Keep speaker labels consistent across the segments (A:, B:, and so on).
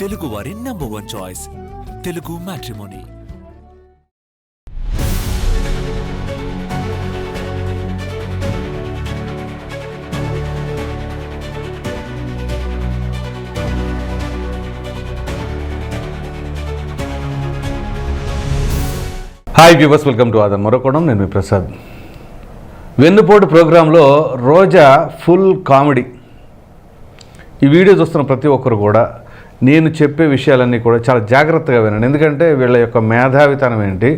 A: తెలుగు వారి number one choice Telugu matrimony
B: hi viewers welcome to other మరొకడం నేను మీ ప్రసాద్. వెన్నుపోటు ప్రోగ్రాంలో రోజా ఫుల్ కామెడీ ఈ వీడియో చూస్తున్న ప్రతి ఒక్కరు కూడా నేను చెప్పే విషయాలన్నీ కూడా చాలా జాగ్రత్తగా వినండి. ఎందుకంటే వీళ్ళ యొక్క మేధావితనం ఏంటి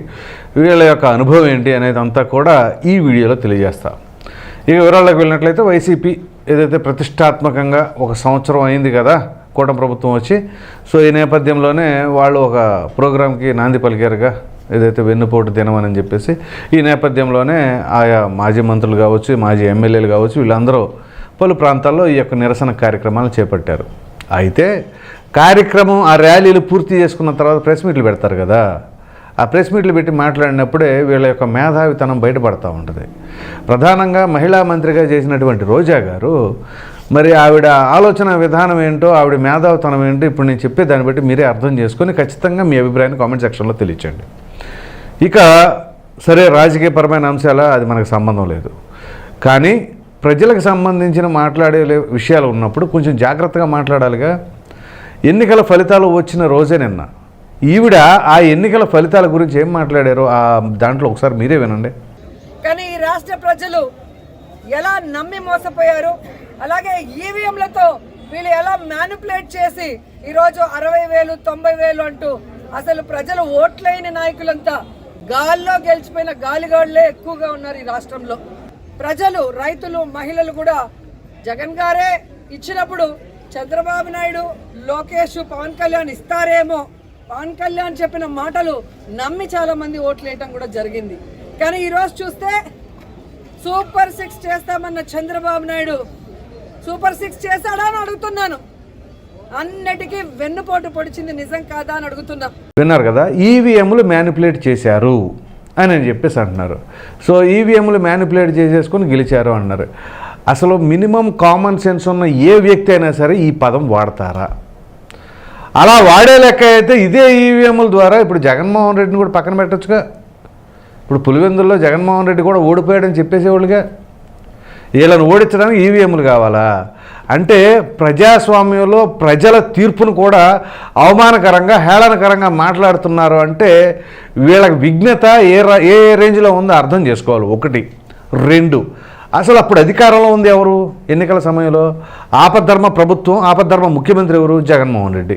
B: వీళ్ళ యొక్క అనుభవం ఏంటి అనేది అంతా కూడా ఈ వీడియోలో తెలియజేస్తా. ఇక వివరాల్లోకి వెళ్ళినట్లయితే వైసీపీ ఏదైతే ప్రతిష్టాత్మకంగా ఒక సంవత్సరం అయింది కదా కూటమి ప్రభుత్వం వచ్చి సో ఈ నేపథ్యంలోనే వాళ్ళు ఒక ప్రోగ్రాంకి నాంది పలికారుగా ఏదైతే వెన్నుపోటు దినం అని చెప్పేసి ఈ నేపథ్యంలోనే ఆయా మాజీ మంత్రులు కావచ్చు మాజీ ఎమ్మెల్యేలు కావచ్చు వీళ్ళందరూ పలు ప్రాంతాల్లో ఈ యొక్క నిరసన కార్యక్రమాలు చేపట్టారు. అయితే కార్యక్రమం ఆ ర్యాలీలు పూర్తి చేసుకున్న తర్వాత ప్రెస్ మీట్లు పెడతారు కదా. ఆ ప్రెస్ మీట్లు పెట్టి మాట్లాడినప్పుడే వీళ్ళ యొక్క మేధావితనం బయటపడతా ఉంటుంది. ప్రధానంగా మహిళా మంత్రిగా చేసినటువంటి రోజా గారు మరి ఆవిడ ఆలోచన విధానం ఏంటో ఆవిడ మేధావితనం ఏంటో ఇప్పుడు నేను చెప్పే దాన్ని బట్టి మీరే అర్థం చేసుకొని ఖచ్చితంగా మీ అభిప్రాయాన్ని కామెంట్ సెక్షన్లో తెలియచండి ఇక సరే రాజకీయపరమైన అంశాల అది మనకు సంబంధం లేదు. కానీ ప్రజలకు సంబంధించిన మాట్లాడే విషయాలు ఉన్నప్పుడు కొంచెం జాగ్రత్తగా మాట్లాడాలిగా. ఎన్నికల ఫలితాలు వచ్చిన రోజే నిన్న. ఈవిడ ఆ ఎన్నికల ఫలితాల గురించి ఏం మాట్లాడారో ఆ దాంట్లో ఒకసారి మీరే వినండి.
C: కానీ ఈ రాష్ట్ర ప్రజలు ఎలా నమ్మి మోసపోయారు? అలాగే ఈవీఎంలతో వీళ్ళు ఎలా మ్యానిపులేట్ చేసి ఈరోజు అరవై వేలు తొంభై వేలు అంటూ అసలు ప్రజలు ఓట్లైన నాయకులంతా గాల్లో గెలిచిపోయిన గాలిగాళ్ళే ఎక్కువగా ఉన్నారు ఈ రాష్ట్రంలో. ప్రజలు రైతులు మహిళలు కూడా జగన్ గారే ఇచ్చినప్పుడు చంద్రబాబు నాయుడు లోకేష్ పవన్ కళ్యాణ్ ఇస్తారేమో. పవన్ కళ్యాణ్ చెప్పిన మాటలు నమ్మి చాలా మంది ఓట్లు వేయటం కూడా జరిగింది. కానీ ఈరోజు చూస్తే సూపర్ సిక్స్ చేస్తామన్న చంద్రబాబు నాయుడు. సూపర్ సిక్స్ చేశాడా అని అడుగుతున్నాను. అన్నిటికీ వెన్నుపోటు పొడిచింది నిజం కాదా అని అడుగుతున్నా.
B: విన్నారు కదా ఈవీఎంలు మ్యానిపులేట్ చేశారు. అని అని చెప్పేసి అంటున్నారు. సో ఈవీఎంలు మ్యానిపులేట్ చేసేసుకొని గెలిచారు అన్నారు. అసలు మినిమం కామన్ సెన్స్ ఉన్న ఏ వ్యక్తి అయినా సరే ఈ పదం వాడతారా? అలా వాడే లెక్క అయితే ఇదే ఈవీఎంల ద్వారా ఇప్పుడు జగన్మోహన్ రెడ్డిని కూడా పక్కన పెట్టచ్చుగా. ఇప్పుడు పులివెందుల్లో జగన్మోహన్ రెడ్డి కూడా ఓడిపోయాడని చెప్పేసేవాళ్ళుగా. వీళ్ళని ఓడించడానికి ఈవీఎంలు కావాలా? అంటే ప్రజాస్వామ్యంలో ప్రజల తీర్పును కూడా అవమానకరంగా హేళనకరంగా మాట్లాడుతున్నారు అంటే వీళ్ళకి విఘ్నత ఏ ఏ రేంజ్లో ఉందో అర్థం చేసుకోవాలి. ఒకటి. రెండు. అసలు అప్పుడు అధికారంలో ఉంది ఎవరు? ఎన్నికల సమయంలో ఆపద్ధర్మ ప్రభుత్వం ఆపద్ధర్మ ముఖ్యమంత్రి ఎవరు? జగన్మోహన్ రెడ్డి.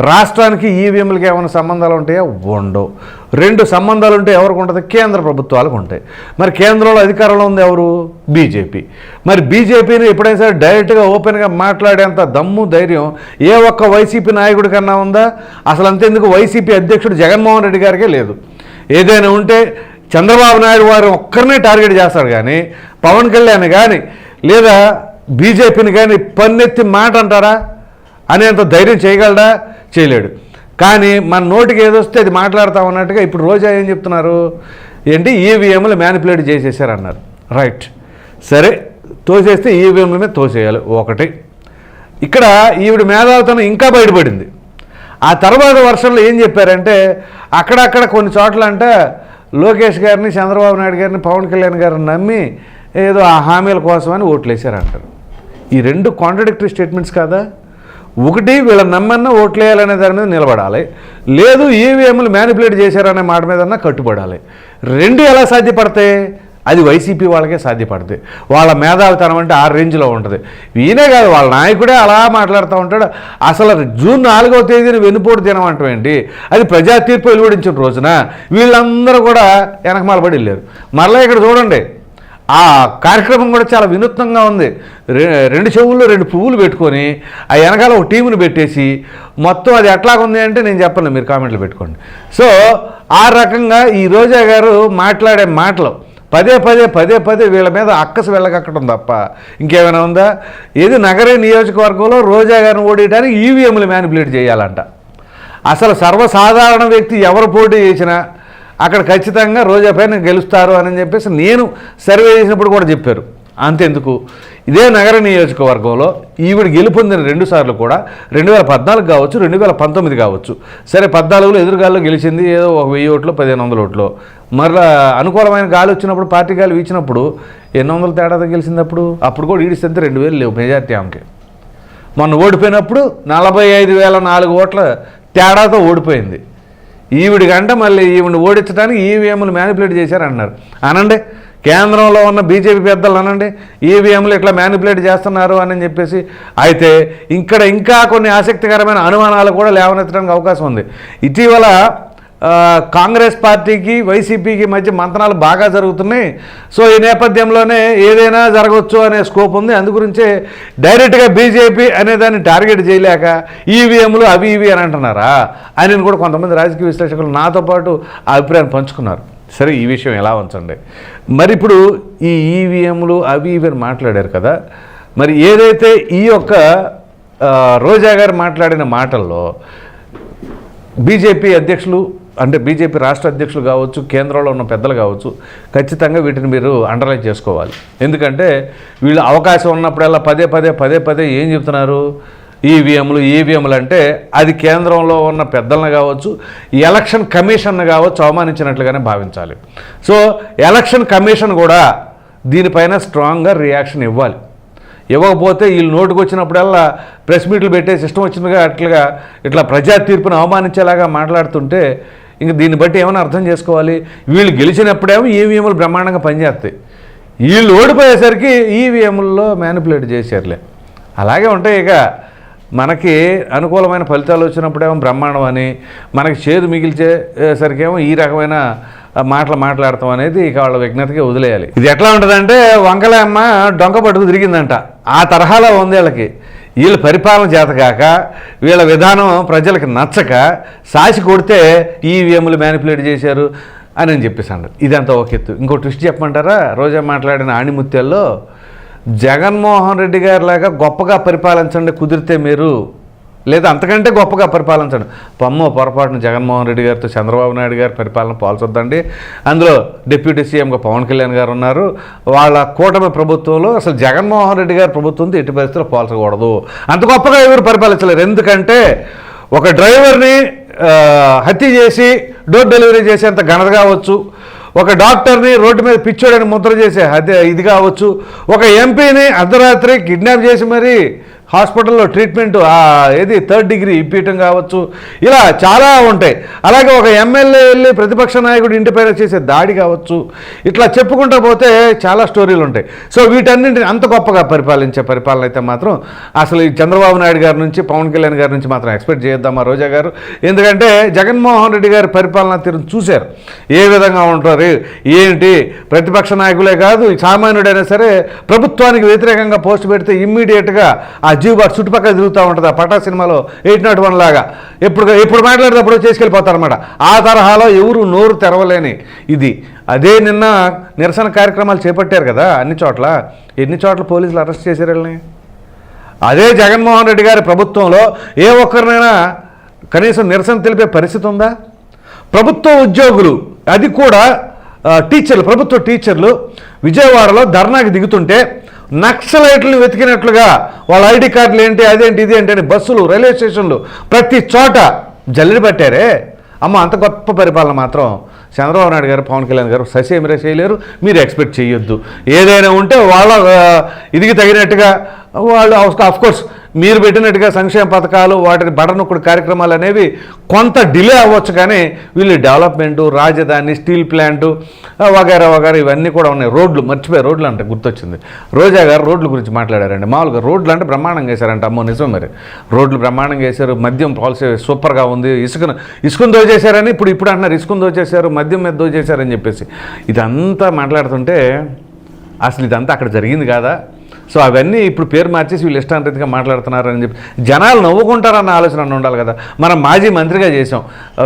B: రాష్ట్రానికి ఈవీఎంలకి ఏమైనా సంబంధాలు ఉంటాయా? ఉండవు. రెండు సంబంధాలు ఉంటే ఎవరికి ఉంటుంది? కేంద్ర ప్రభుత్వాలకు ఉంటాయి. మరి కేంద్రంలో అధికారంలో ఉంది ఎవరు? బీజేపీ. మరి బీజేపీని ఎప్పుడైనా సరే డైరెక్ట్గా ఓపెన్గా మాట్లాడేంత దమ్ము ధైర్యం ఏ ఒక్క వైసీపీ నాయకుడి కన్నా ఉందా? అసలు అంతేందుకు వైసీపీ అధ్యక్షుడు జగన్మోహన్ రెడ్డి గారికే లేదు. ఏదైనా ఉంటే చంద్రబాబు నాయుడు వారు ఒక్కరినే టార్గెట్ చేస్తాడు కానీ పవన్ కళ్యాణ్ కానీ లేదా బీజేపీని కానీ పన్నెత్తి మాట అంటారా? అనేంత ధైర్యం చేయగలడా? చేయలేడు. కానీ మన నోటికి ఏదొస్తే అది మాట్లాడతా ఉన్నట్టుగా ఇప్పుడు రోజా ఏం చెప్తున్నారు? ఏంటి? ఈవీఎంలు మ్యానిపులేట్ చేసేసారన్నారు. రైట్ సరే తోసేస్తే ఈవీఎంల మీద తోసేయాలి. ఒకటి. ఇక్కడ ఈవిడ మేధావితనం ఇంకా బయటపడింది. ఆ తర్వాత వర్షంలో ఏం చెప్పారంటే అక్కడక్కడ కొన్ని చోట్ల అంటే లోకేష్ గారిని చంద్రబాబు నాయుడు గారిని పవన్ కళ్యాణ్ గారిని నమ్మి ఏదో ఆ హామీల కోసమని ఓట్లేశారంటారు. ఈ రెండు కాంట్రడిక్టరీ స్టేట్మెంట్స్ కాదా? ఒకటి వీళ్ళ నమ్మన్నా ఓట్లేయాలనే దాని మీద నిలబడాలి. లేదు ఈవీఎంలు మ్యానిపులేట్ చేశారనే మాట మీదన్నా కట్టుబడాలి. రెండు ఎలా సాధ్యపడతాయి? అది వైసీపీ వాళ్ళకే సాధ్యపడుతుంది వాళ్ళ మేధావితనం అంటే ఆ రేంజ్లో ఉంటుంది. ఈయనే కాదు వాళ్ళ నాయకుడే అలా మాట్లాడుతూ ఉంటాడు. అసలు జూన్ నాలుగవ తేదీన వెనుపోటు దినం అంటామేంటి అది ప్రజా తీర్పు వెలువడించిన రోజున వీళ్ళందరూ కూడా వెనకమాల పడి వెళ్ళారు. మరలా ఇక్కడ చూడండి. ఆ కార్యక్రమం కూడా చాలా వినూత్నంగా ఉంది. రెండు చెవుల్లో రెండు పువ్వులు పెట్టుకొని ఆ వెనకాల ఒక టీముని పెట్టేసి మొత్తం అది ఎట్లాగుంది అంటే నేను చెప్పను మీరు కామెంట్లు పెట్టుకోండి. సో ఆ రకంగా ఈ రోజా గారు మాట్లాడే మాటలు పదే పదే పదే పదే వీళ్ళ మీద అక్కసు వెళ్ళగక్కడం తప్ప ఇంకేమైనా ఉందా? ఏది నగరే నియోజకవర్గంలో రోజా గారిని ఓడియడానికి ఈవీఎంలు మ్యానిపులేట్ చేయాలంట. అసలు సర్వసాధారణ వ్యక్తి ఎవరు పోటీ చేసినా అక్కడ ఖచ్చితంగా రోజా పైన గెలుస్తారు అని చెప్పేసి నేను సర్వే చేసినప్పుడు కూడా చెప్పారు. అంతెందుకు? ఇదే నగర నియోజకవర్గంలో ఈవిడ గెలుపొందిన రెండు సార్లు కూడా రెండు వేల పద్నాలుగు కావచ్చు రెండు వేల పంతొమ్మిది కావచ్చు. సరే పద్నాలుగులో ఎదురుగాల్లో గెలిచింది ఏదో ఒక వెయ్యి ఓట్లు పదిహేను వందల ఓట్లు. మరలా అనుకూలమైన గాలి వచ్చినప్పుడు పార్టీ గాలి వీచినప్పుడు ఎన్ని వందల తేడాతో గెలిచింది అప్పుడు? అప్పుడు కూడా ఈడిస్తే రెండు వేలు లేవు మెజార్టీ ఆమెకి. మొన్న ఓడిపోయినప్పుడు నలభై ఐదు వేల నాలుగు ఓట్ల తేడాతో ఓడిపోయింది. ఈవిడి గంట మళ్ళీ ఈవిడిని ఓడించడానికి ఈవీఎంలు మ్యానిపులేట్ చేశారన్నారు. అనండి కేంద్రంలో ఉన్న బీజేపీ పెద్దలు అనండి ఈవీఎంలు ఇట్లా మ్యానిపులేట్ చేస్తున్నారు అని చెప్పేసి అయితే ఇక్కడ ఇంకా కొన్ని ఆసక్తికరమైన అనుమానాలు కూడా లేవనెత్తడానికి అవకాశం ఉంది. ఇటీవల కాంగ్రెస్ పార్టీకి వైసీపీకి మధ్య మంతనాలు బాగా జరుగుతున్నాయి. సో ఈ నేపథ్యంలోనే ఏదైనా జరగవచ్చు అనే స్కోప్ ఉంది. అందుగురించే డైరెక్ట్గా బీజేపీ అనే దాన్ని టార్గెట్ చేయలేక ఈవీఎంలు అవి ఇవి అని అంటున్నారా? అని కూడా కొంతమంది రాజకీయ విశ్లేషకులు నాతో పాటు ఆ అభిప్రాయాన్ని పంచుకున్నారు. సరే ఈ విషయం ఎలా ఉంచండి? మరి ఇప్పుడు ఈ ఈవీఎంలు అవి ఇవి అని మాట్లాడారు కదా. మరి ఏదైతే ఈ యొక్క రోజా గారు మాట్లాడిన మాటల్లో బీజేపీ అధ్యక్షులు అంటే బీజేపీ రాష్ట్ర అధ్యక్షులు కావచ్చు కేంద్రంలో ఉన్న పెద్దలు కావచ్చు ఖచ్చితంగా వీటిని మీరు అండర్లైన్ చేసుకోవాలి. ఎందుకంటే వీళ్ళు అవకాశం ఉన్నప్పుడల్లా పదే పదే పదే పదే ఏం చెప్తున్నారు? ఈవీఎంలు ఈవీఎంలు అంటే అది కేంద్రంలో ఉన్న పెద్దలను కావచ్చు ఎలక్షన్ కమిషన్ కావచ్చు అవమానించినట్లుగానే భావించాలి. సో ఎలక్షన్ కమిషన్ కూడా దీనిపైన స్ట్రాంగ్గా రియాక్షన్ ఇవ్వాలి. ఇవ్వకపోతే వీళ్ళు నోటుకు వచ్చినప్పుడల్లా ప్రెస్ మీట్లు పెట్టే సిస్టమ్ వచ్చిందిగా అట్లుగా ఇట్లా ప్రజా తీర్పును అవమానించేలాగా మాట్లాడుతుంటే ఇంక దీన్ని బట్టి ఏమైనా అర్థం చేసుకోవాలి? వీళ్ళు గెలిచినప్పుడేమో ఈవీఎంలు బ్రహ్మాండంగా పనిచేస్తాయి. వీళ్ళు ఓడిపోయేసరికి ఈవీఎంల్లో మ్యానిపులేట్ చేశారులే. అలాగే ఉంటాయి ఇక మనకి అనుకూలమైన ఫలితాలు వచ్చినప్పుడేమో బ్రహ్మాండం అని మనకి చేదు మిగిల్చేసరికేమో ఈ రకమైన మాటలు మాట్లాడతాం అనేది ఇక వాళ్ళ విజ్ఞతకి వదిలేయాలి. ఇది ఎట్లా ఉంటుందంటే వంకలమ్మ డొంక పట్టుకు తిరిగిందంట. ఆ తరహాలో ఉంది వీళ్ళకి. వీళ్ళ పరిపాలన చేతకాక వీళ్ళ విధానం ప్రజలకు నచ్చక సాసి కొడితే ఈవీఎంలు మ్యానిపులేట్ చేశారు అని చెప్పేసి అంట ఇదంతా ఒక ఎత్తు. ఇంకో ట్విస్ట్ చెప్పమంటారా? రోజా మాట్లాడిన ఆణిముత్యాల్లో జగన్మోహన్ రెడ్డి గారిలాగా గొప్పగా పరిపాలించండి కుదిరితే మీరు లేదా అంతకంటే గొప్పగా పరిపాలించండి. పమ్మో పొరపాటున జగన్మోహన్ రెడ్డి గారితో చంద్రబాబు నాయుడు గారి పరిపాలన పోల్చొద్దండి. అందులో డిప్యూటీ సీఎంగా పవన్ కళ్యాణ్ గారు ఉన్నారు. వాళ్ళ కూటమి ప్రభుత్వంలో అసలు జగన్మోహన్ రెడ్డి గారి ప్రభుత్వంతో ఎట్టి పరిస్థితుల్లో పోల్చకూడదు. అంత గొప్పగా ఎవరు పరిపాలించలేరు. ఎందుకంటే ఒక డ్రైవర్ని హత్య చేసి డోర్ డెలివరీ చేసేంత ఘనత కావచ్చు. ఒక డాక్టర్ని రోడ్డు మీద పిచ్చోడని ముద్ర చేసే హత్య ఇది కావచ్చు. ఒక ఎంపీని అర్ధరాత్రి కిడ్నాప్ చేసి మరి హాస్పిటల్లో ట్రీట్మెంట్ ఆ ఏది థర్డ్ డిగ్రీ ఇప్పించడం కావచ్చు ఇలా చాలా ఉంటాయి. అలాగే ఒక ఎమ్మెల్యే వెళ్ళి ప్రతిపక్ష నాయకుడు ఇంటిపైన చేసే దాడి కావచ్చు ఇట్లా చెప్పుకుంటూ పోతే చాలా స్టోరీలు ఉంటాయి. సో వీటన్నింటిని అంత గొప్పగా పరిపాలించే పరిపాలన అయితే మాత్రం అసలు ఈ చంద్రబాబు నాయుడు గారి నుంచి పవన్ కళ్యాణ్ గారి నుంచి మాత్రం ఎక్స్పెక్ట్ చేద్దామా రోజా గారు. ఎందుకంటే జగన్మోహన్ రెడ్డి గారి పరిపాలన తీరును చూశారు. ఏ విధంగా ఉంటారు ఏంటి ప్రతిపక్ష నాయకులే కాదు సామాన్యుడైనా సరే ప్రభుత్వానికి వ్యతిరేకంగా పోస్ట్ పెడితే ఇమ్మీడియట్గా ఆ జీవాట్ చుట్టుపక్కల తిరుగుతూ ఉంటుంది. ఆ పటా సినిమాలో ఎయిట్ నాట్ వన్ లాగా. ఎప్పుడు ఎప్పుడు మాట్లాడేటప్పుడు చేసుకెళ్ళిపోతారనమాట ఆ తరహాలో ఎవరు నోరు తెరవలేని ఇది. అదే నిన్న నిరసన కార్యక్రమాలు చేపట్టారు కదా అన్ని చోట్ల. ఎన్ని చోట్ల పోలీసులు అరెస్ట్ చేశారు వీళ్ళని? అదే జగన్మోహన్ రెడ్డి గారి ప్రభుత్వంలో ఏ ఒక్కరినైనా కనీసం నిరసన తెలిపే పరిస్థితి ఉందా? ప్రభుత్వ ఉద్యోగులు అది కూడా టీచర్లు ప్రభుత్వ టీచర్లు విజయవాడలో ధర్నాకి దిగుతుంటే నక్సలైట్లు వెతికినట్లుగా వాళ్ళ ఐడి కార్డులు ఏంటి అదేంటి ఇది ఏంటి అని బస్సులు రైల్వే స్టేషన్లు ప్రతి చోట జల్లెడి పట్టారే. అమ్మ అంత గొప్ప పరిపాలన మాత్రం చంద్రబాబు నాయుడు గారు పవన్ కళ్యాణ్ గారు ససేమిరా చేయలేరు. మీరు ఎక్స్పెక్ట్ చేయొద్దు. ఏదైనా ఉంటే వాళ్ళ ఇదికి తగినట్టుగా వాళ్ళు ఆఫ్ కోర్స్ మీరు పెట్టినట్టుగా సంక్షేమ పథకాలు వాటికి బటనొక్కుడు కార్యక్రమాలు అనేవి కొంత డిలే అవ్వచ్చు కానీ వీళ్ళు డెవలప్మెంటు రాజధాని స్టీల్ ప్లాంటు ఆ, వగైరా వగైరా ఇవన్నీ కూడా ఉన్నాయి. రోడ్లు మర్చిపోయి రోడ్లు అంటే గుర్తొచ్చింది. రోజా గారు రోడ్ల గురించి మాట్లాడారండి. మామూలుగా రోడ్లు అంటే బ్రహ్మాండంగా వేశారంట అమ్మో నిజం మరి. రోడ్లు బ్రహ్మాండంగా వేశారు మద్యం పాలసీ సూపర్గా ఉంది ఇసుకను ఇసుకను దోచేశారని ఇప్పుడు ఇప్పుడు అంటున్నారు. ఇసుకను దోచేశారు మద్యం మీద దోచేశారని చెప్పేసి. ఇదంతా మాట్లాడుతుంటే అసలు ఇదంతా అక్కడ జరిగింది కాదా? సో అవన్నీ ఇప్పుడు పేరు మార్చేసి వీళ్ళు ఇష్టాంతరీతిగా మాట్లాడుతున్నారని చెప్పి జనాలు నవ్వుకుంటారన్న ఆలోచన ఉండాలి కదా. మనం మాజీ మంత్రిగా చేసాం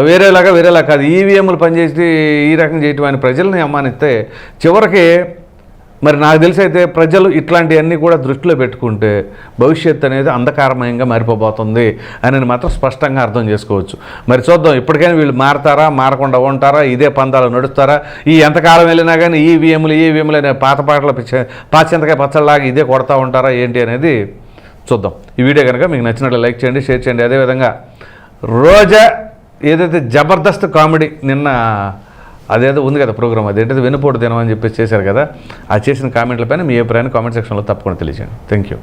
B: వేరేలాగా వేరేలా కాదు. ఈవీఎంలు పనిచేసి ఈ రకం చేయటం అని ప్రజల్ని అమ్మానిస్తే చివరికి మరి నాకు తెలిసి అయితే ప్రజలు ఇట్లాంటివన్నీ కూడా దృష్టిలో పెట్టుకుంటే భవిష్యత్తు అనేది అంధకారమయంగా మారిపోబోతుంది అని మాత్రం స్పష్టంగా అర్థం చేసుకోవచ్చు. మరి చూద్దాం ఇప్పటికైనా వీళ్ళు మారతారా మారకుండా ఉంటారా ఇదే పందాలు నడుస్తారా ఈ ఎంతకాలం వెళ్ళినా కానీ ఈ ఈవీఎంలు ఈవీఎంలు అనే పాత పాటల పిచ్చ- పాచింతకాయ పచ్చళ్ళలాగా ఇదే కొడతా ఉంటారా ఏంటి అనేది చూద్దాం. ఈ వీడియో కనుక మీకు నచ్చినట్లు లైక్ చేయండి షేర్ చేయండి. అదేవిధంగా రోజా ఏదైతే జబర్దస్త్ కామెడీ నిన్న అదేదో ఉంది కదా ప్రోగ్రామ్ అదేంటిది వెనుపోటు దినం అని చెప్పేసి చేశారు కదా ఆ చేసిన కామెంట్లపైన మీ అభిప్రాయాన్ని కామెంట్ సెక్షన్లో తప్పకుండా తెలియజేయండి. Thank you